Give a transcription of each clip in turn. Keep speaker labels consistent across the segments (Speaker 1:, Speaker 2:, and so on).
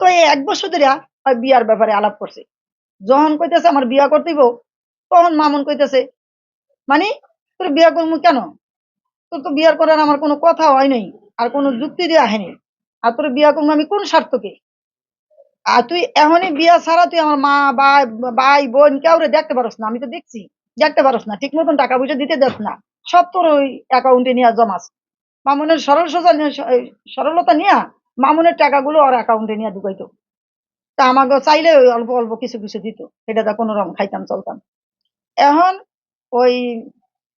Speaker 1: তো এই এক বছর ধরে বিয়ার ব্যাপারে আলাপ করছে। যখন কইতেছে আমার বিয়া করতেইব তখন মামুন কইতেছে মানে তোর বিয়া করব কেন? তোর তো বিয়ার করার আমার কোনো কথা হয় নাই, আর কোনো যুক্তি দিয়ে আহেনি আর তোর বিয়া করব আমি কোন স্বার্থকে? আর তুই এখনই বিয়া ছাড়া তুই আমার মা ভাই ভাই, বোন কেউরে দেখতে পারস না। আমি তো দেখছি, দেখতে পারস না। ঠিক মতন টাকা পয়সা দিতে দেস না। সব তোর ওই অ্যাকাউন্টে নিয়ে জমাস। মামুনের সরল সোজা সরলতা নিয়ে মামুনের টাকাগুলো ওর অ্যাকাউন্টে নিয়ে ঢুকাইতো। তা আমাকে চাইলে ওই অল্প অল্প কিছু কিছু দিত। এটা তা কোনো রকম খাইতাম চলতাম। এখন ওই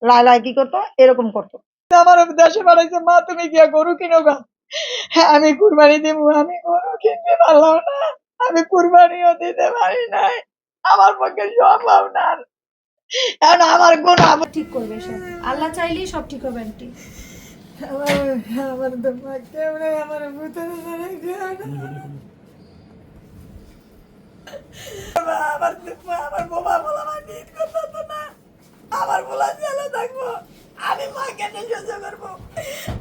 Speaker 1: লাইলাই কি করতো? এরকম করতো। আমার দেশে বাড়াইছে মা তুমি গিয়া গরু কিনো গা? হ্যাঁ আমি কুরবানি দিব আমি গরু কিনতে পারলাম না। আমি কুরবানিও দিতে পারি নাই। আমার পক্ষে সম্ভব না। এখন আমার কোন
Speaker 2: ঠিক করবে সব আল্লাহ চাইলেই সব ঠিক হবে আন্টি।
Speaker 1: আমার আমার তো মা আমার ভূতের ধরে আমার তো আমার বোমা বলা আমার নিদ করতো না আমার বলা জেলে থাকব আমি মা কেন সহ্য করব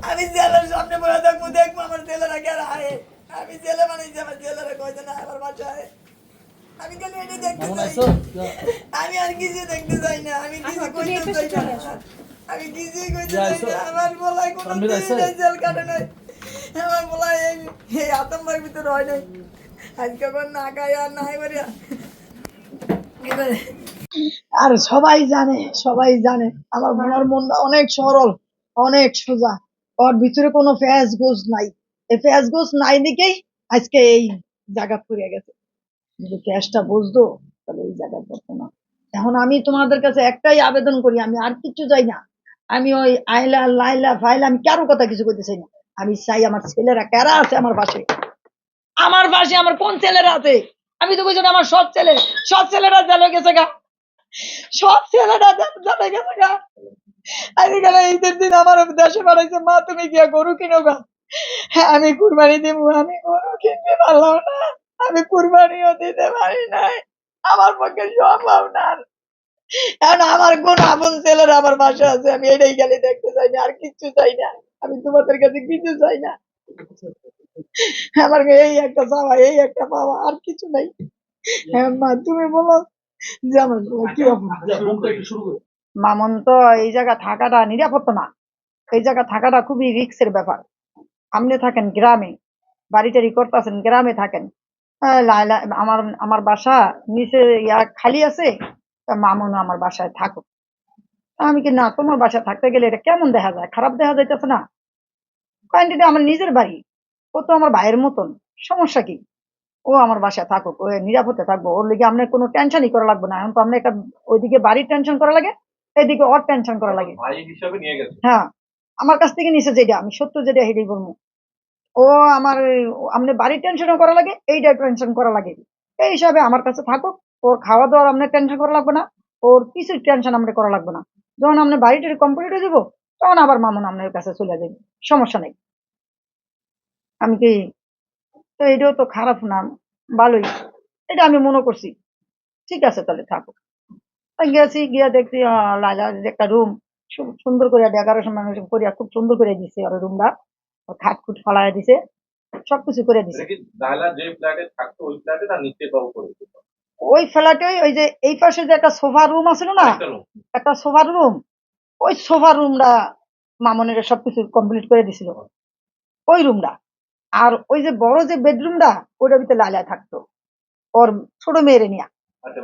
Speaker 1: আমি জেলের সামনে বলে থাকব দেখব আমার জেলেরা কেন আয় আমি জেলে বানাইছি আমার জেলেরা কয়তো না আমার বাসায় আমি কেন এটা দেখতে চাই আমি আর কিছু দেখতে চাই না আমি কিছু কইতে
Speaker 2: পাশে
Speaker 1: চাই না। আমি কিছুই চাই আমার বলায় কোনো। জেল কাটে নাই। আমার বলায় এই এই আতঙ্কের ভিতরে হয় নাই। আজকে আবার না খাই আর আর সবাই জানে সবাই জানে আমার মনের মনটা অনেক সরল অনেক সোজা। ওর ভিতরে কোনো ফ্যাস গোস নাই। এই ফ্যাস গোস নাই দেখেই আজকে এই জায়গা পড়ে গেছে। যদি ক্যাশটা বুঝতো তাহলে এই জায়গা পড়তো না। এখন আমি তোমাদের কাছে একটাই আবেদন করি আমি আর কিচ্ছু চাই না। আমি ওই আইলা, লাইলা, ফাইলা, আমি কারও কথা কিছু করতে চাই না। আমি চাই আমার ছেলেরা কারা আছে আমার পাশে? আমার পাশে আমার কোন ছেলেরা আছে? আমি তো বুঝি আমার সব ছেলে। সব ছেলেরা জেলে গেছে গা। সব ছেলেরা জেলে গেছে গা। আজকাল ঈদের দিন আমার দেশে বাড়াইছে মা, তুমি গিয়া গরু কিনো গা। হ্যাঁ আমি কুরবানি দিব আমি গরু কিনতে পারলাম না। আমি কুরবানিও দিতে পারি নাই। আমার পক্ষে সম্ভব না। এখন আমার কোন আপন ছেলেরা আমার বাসা আছে, আমি এটাই খালি দেখতে চাই না, আর কিচ্ছু চাই না। আমি তোমাদের কাছে কিছু চাই না। আমার এই একটা চাওয়া এই একটা পাওয়া আর কিছু নাই। হ্যাঁ মা, তুমি বলো। যে আমার কি মামন তো এই জায়গা থাকাটা নিরাপদ না। এই জায়গা থাকাটা খুবই রিক্সের ব্যাপার। আপনি থাকেন গ্রামে বাড়ি টাড়ি করতেছেন, গ্রামে থাকেন। আমার আমার বাসা নিচে খালি আছে। তা মামুন আমার বাসায় থাকুক। আমি কি না তোমার বাসায় থাকতে গেলে এটা কেমন দেখা যায়? খারাপ দেখা যাইতেছে না? কারণ এটা আমার নিজের বাড়ি। ও তো আমার ভাইয়ের মতন। সমস্যা কি? ও আমার বাসায় থাকুক ও নিরাপদে থাকব। ওর লিগে আপনার কোনো টেনশনই করা লাগবে না। এখন তো আপনার একটা ওইদিকে বাড়ির টেনশন করা লাগে এইদিকে ওর টেনশন করা লাগে। হ্যাঁ আমার কাছ থেকে নিচে যেটা আমি সত্য যেটা হেঁটেই বলব। ও আমার আপনি বাড়ির টেনশনও করা লাগে এইটা টেনশন করা লাগে। এই হিসাবে আমার কাছে থাকুক। ওর খাওয়া দাওয়ার আপনার টেনশন করা লাগবে না, ওর কিছু টেনশন আপনার করা লাগবে না। যখন আপনি বাড়িটা কমপ্লিট হয়ে যাব, তখন আবার মামুন আপনার কাছে চলে যাবে, সমস্যা নেই। আমি কি তো এটাও তো খারাপ না, ভালোই। এটা আমি মনে করছি। ঠিক আছে, তাহলে থাকুক। গেছি, গিয়া দেখছি যে একটা রুম সুন্দর করে ডেকোরেশন করিয়া, খুব সুন্দর করে দিছে ওর রুমটা খাট খুট ফালাইয়া দিছে, সবকিছু করে দিছে।
Speaker 3: ওই ফ্ল্যাটে
Speaker 1: ওই যে এই পাশে যে একটা সোফা রুম আছে না
Speaker 3: একটা।
Speaker 1: সোফার রুম ওই সোফার রুমটা মামনের সবকিছু কমপ্লিট করে দিছিল। ওই রুমটা। আর ওই যে বড় যে বেডরুমটা ওইটার ভিতরে লাইলা থাকতো। ওর ছোট মেয়েরে নিয়ে।
Speaker 3: আচ্ছা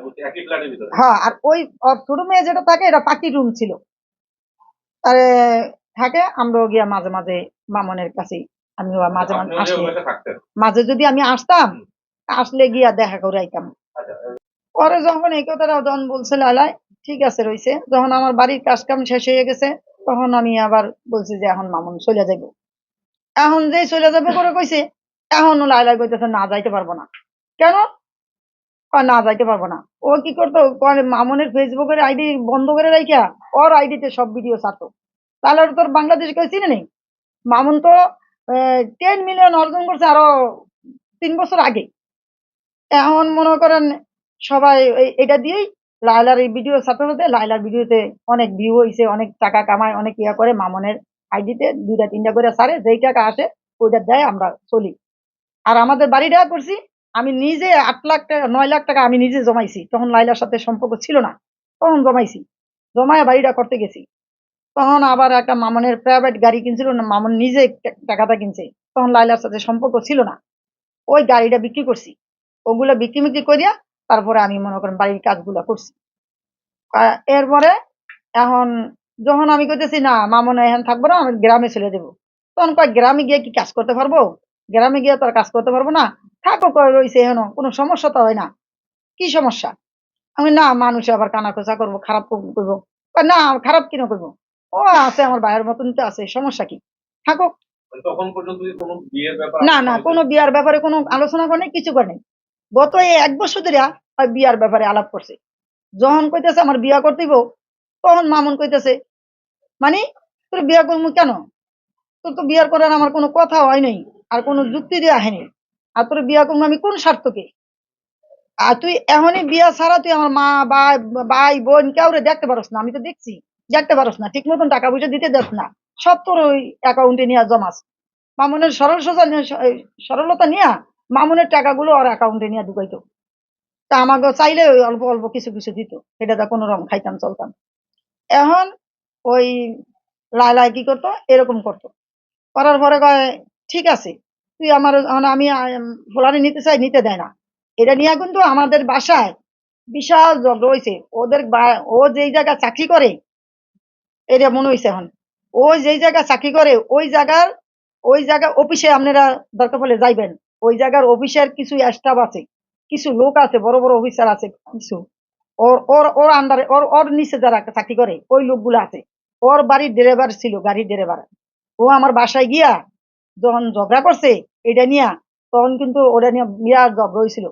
Speaker 1: হ্যাঁ আর ওই ওর ছোট মেয়ে যেটা থাকে এটা পাখি রুম ছিল। তারে থাকে আমরাও গিয়া মাঝে মাঝে মামনের কাছে আমি মাঝে মাঝে
Speaker 3: ওইটা
Speaker 1: মাঝে যদি আমি আসতাম আসলে গিয়া দেখা করে আইতাম। পরে যখন এই কথাটা যখন বলছে, লালাই, ঠিক আছে রইছে। যখন আমার বাড়ির কাজ কাম শেষ হয়ে গেছে, তখন আমি আবার বলছি যে, এখন মামুন চলে যাইব। এখন যে চলে যাবে করে কইছে এখন লাইলা কইতেছে, না যাইতে পারব না। কেন? না যাইতে পারব না। ও কি করতো? মামুনের ফেসবুকের আইডি বন্ধ করে রাখিয়া ওর আইডিতে সব ভিডিও ছাড়তো। তাহলে তোর বাংলাদেশ কেউ চিনে নেই। মামুন তো টেন মিলিয়ন অর্জন করছে আরও তিন বছর আগে। এখন মনে করেন সবাই এটা দিয়েই লাইলার এই ভিডিও সাথে সাথে লাইলার ভিডিওতে অনেক ভিউ হয়েছে অনেক টাকা কামায়, অনেক ইয়া করে মামনের আইডিতে দুইটা, তিনটা করে সারে যেই টাকা আসে ওইটা দেয় আমরা চলি। আর আমাদের বাড়ি দেওয়া করছি, আমি নিজে আট লাখ টাকা, নয় লাখ টাকা আমি নিজে জমাইছি। তখন লাইলার সাথে সম্পর্ক ছিল না, তখন জমাইছি, জমায় বাড়িটা করতে গেছি। তখন আবার একটা মামনের প্রাইভেট গাড়ি কিনছিল না মামন নিজে টাকাটা কিনছে, তখন লাইলার সাথে সম্পর্ক ছিল না। ওই গাড়িটা বিক্রি করছি। ওগুলো বিক্রি মিক্রি করিয়া তারপরে আমি মনে করেন বাড়ির কাজগুলো করছি। এরপরে এখন যখন আমি কইতেছি না মামন এখন থাকব না আমি গ্রামে চলে দেবো তখন কয় গ্রামে গিয়ে কি কাজ করতে পারব? গ্রামে গিয়ে তো আর কাজ করতে পারব না। থাকো কয় রয়েছে এখন কোনো সমস্যা তো হয় না। কি সমস্যা? আমি না মানুষ আবার কানা খোঁচা করব খারাপ করব। না খারাপ কিনা করব? ও আছে আমার ভাইয়ের মতন তো আছে সমস্যা কি? থাকো। না না কোনো বিয়ার ব্যাপারে কোনো আলোচনা করে কিছু করে নাই। গত এক বছর ধরে বিয়ার ব্যাপারে আলাপ করছে। যখন কইতেছে আমার বিয়া করতেইব তখন মামুন কইতেছে মানে তোর বিয়া করব কেন? তোর তো বিয়ার করার আমার কোনো কথা হয় নাই, আর কোনো যুক্তি দেওয়া হয়নি আর তোর বিয়া করব আমি কোন স্বার্থকে? আর তুই এখনই বিয়া ছাড়া তুই আমার মা ভাই ভাই, বোন কাউরে দেখতে পারস না, আমি তো দেখছি, দেখতে পারস না, ঠিক মতন টাকা পয়সা দিতে যাস না, সব তোর ওই অ্যাকাউন্টে নিয়ে জমাস। মামুনের সরল সোজা সরলতা নিয়ে মামুনের টাকাগুলো ওর অ্যাকাউন্টে নিয়ে ঢুকাইতো। তা আমাকে চাইলে ওই অল্প অল্প কিছু কিছু দিত। এটা তো কোনো রকম খাইতাম, চলতাম। এখন ওই লাইলাই কি করতো? এরকম করতো। করার পরে কয়, ঠিক আছে, তুই আমার আমি ফোলানি নিতে চাই, নিতে দেয় না। এটা নিয়ে কিন্তু আমাদের বাসায় বিশাল জগ রয়েছে ওদের ও যেই জায়গায় চাকরি করে, এটা মনে হয়েছে এখন। ও যেই জায়গায় চাকরি করে, ওই জায়গার, ওই জায়গা অফিসে আপনারা দরকার পড়লে যাইবেন। ওই জায়গার অফিসার কিছু স্টাফ আছে, কিছু লোক আছে, বড় বড় অফিসার আছে, কিছু। ওর ওর ওর আন্ডারে ওর ওর নিচে যারা চাকরি করে, ওই লোকগুলো আছে। ওর বাড়ির ড্রাইভার ছিল, গাড়ির ড্রাইভার ও আমার বাসায় গিয়া যখন ঝগড়া করছে, এটা নিয়ে তখন কিন্তু ওটা নিয়ে বিরাট ঝগড়া হয়েছিল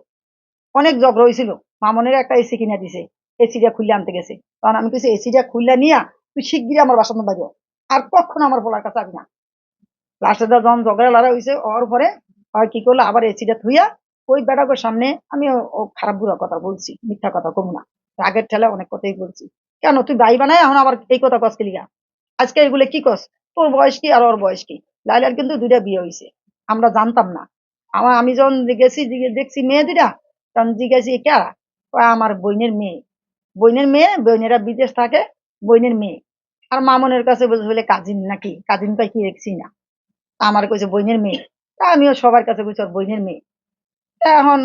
Speaker 1: অনেক ঝগড়া হয়েছিল মামনের একটা এসি কিনে দিছে এসিটা খুললে আনতে গেছে। তখন আমি কিছু এসিটা খুললে নিয়া তুই শিগগিরই আমার বাসার বাইর আর কখনো আমার বলার কাছে আবি না। লাস্টে যখন ঝগড়া লড়া হয়েছে ওর পরে হয় কি করল? আবার এসিটা থুইয়া ওই বেড়াকের সামনে আমি ও- খারাপ বুড়া কথা বলছি, মিথ্যা কথা কমু না। রাগের ঠেলে অনেক কথাই বলছি। কেন? তুই ভাই বানায় এখন আবার এই কথা কস লিগা আজকে এগুলো কি কস? তোর বয়স কি আর ওর বয়স কি? লাইলার কিন্তু দুইটা বিয়ে হয়েছে আমরা জানতাম না। আমার আমি যখন গেছি দেখছি মেয়ে দুটা তখন জিজ্ঞাসি কারা? আমার বইনের মেয়ে। বইনের মেয়ে, বোনেরা বিদেশ থাকে বইনের মেয়ে। আর মামনের কাছে বলছে বলে কাজিন নাকি? কাজিন পাই কি দেখছি না? আমার কইছে, বোনের মেয়ে। আমিও সবার কাছে কইছি ওর বইনের মেয়ে। এখন